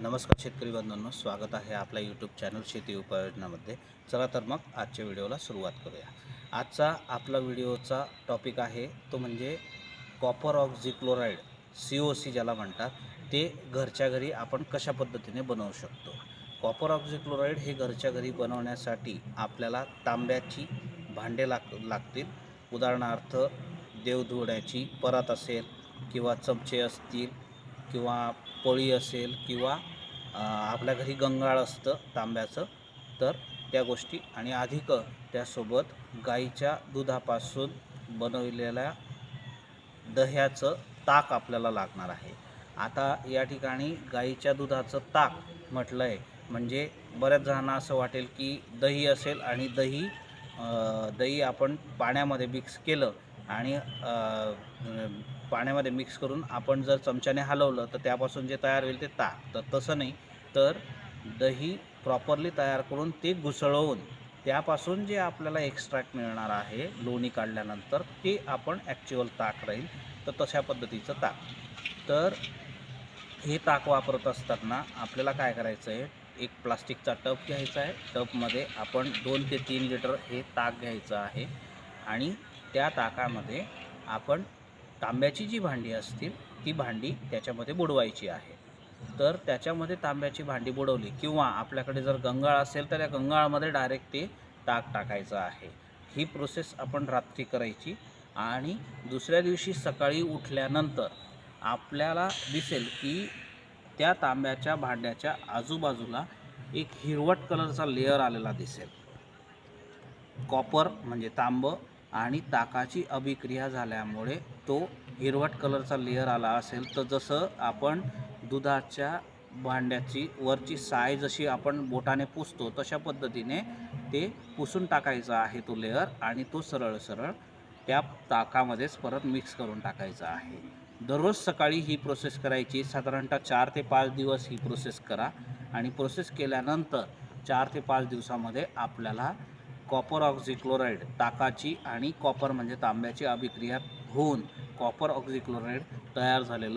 नमस्कार शेतकरी बंधूंनो स्वागत आहे आपल्या यूट्यूब चॅनल शेती उपाययोजनामध्ये चला तर मग आजच्या व्हिडिओला सुरुवात करूया. आजचा आपला व्हिडिओचा टॉपिक आहे तो म्हणजे copper oxychloride C O C ज्याला म्हणतात ते घरच्या घरी आपण कशा पद्धतीने बनवू शकतो? कॉपर ऑक्झिक्लोराईड हे घरच्या घरी बनवण्यासाठी आपल्याला तांब्याची भांडे लाग लागतील. उदाहरणार्थ देवधुण्याची परत परात असेल किंवा चमचे असतील किंवा पळी असेल किंवा आपल्या घरी गंगाळ असतं तांब्याचं तर त्या गोष्टी आणि अधिक त्यासोबत गाईच्या दुधापासून बनवलेल्या दह्याचं ताक आपल्याला लागणार आहे. आता या ठिकाणी गाईच्या दुधाचं ताक म्हटलं आहे म्हणजे बऱ्याच जणांना असं वाटेल की दही असेल आणि दही दही आपण पाण्यामध्ये मिक्स केलं आणि पाण्यामध्ये मिक्स करून आपण जर चमच्याने हलवलं तर त्यापासून जे तयार होईल ते ताक. तर तसं नाही तर दही प्रॉपरली तयार करून ते घुसळवून त्यापासून जे आपल्याला एक्स्ट्रॅक्ट मिळणार आहे लोणी काढल्यानंतर ते आपण ॲक्च्युअल ताक राहील तर तशा पद्धतीचं ताक. तर हे ताक वापरत असताना आपल्याला काय करायचं आहे एक प्लास्टिकचा टब घ्यायचा आहे. टबमध्ये आपण दोन ते तीन लिटर हे ताक घ्यायचं आहे आणि त्या ताकामध्ये आपण तांब्याची जी भांडी असतील ती भांडी त्याच्यामध्ये बुडवायची आहे. तर त्याच्यामध्ये तांब्याची भांडी बुडवली किंवा आपल्याकडे जर गंगाळ असेल तर त्या गंगाळामध्ये डायरेक्ट ते ताक टाकायचं आहे. ही प्रोसेस आपण रात्री करायची आणि दुसऱ्या दिवशी सकाळी उठल्यानंतर आपल्याला दिसेल की त्या तांब्याच्या भांड्याच्या आजूबाजूला एक हिरवट कलरचा लेअर आलेला दिसेल. कॉपर म्हणजे तांबं आणि ताकाची अभिक्रिया झाल्यामुळे तो हिरवट कलरचा लेअर आला असेल तर जसं आपण दुधाच्या भांड्याची वरची साय जशी आपण बोटाने पुसतो तशा पद्धतीने ते पुसून टाकायचा आहे तो लेअर आणि तो सरळ सरळ त्या ताकामध्येच परत मिक्स करून टाकायचा आहे. दररोज सकाळी ही प्रोसेस करायची. साधारणतः चार ते पाच दिवस ही प्रोसेस करा आणि प्रोसेस केल्यानंतर चार ते पाच दिवसामध्ये आपल्याला कॉपर ऑक्झिक्लोराईड ताकाची आणि कॉपर म्हणजे तांब्याची अभिक्रिया होऊन कॉपर ऑक्झिक्लोराईड तयार झालेलं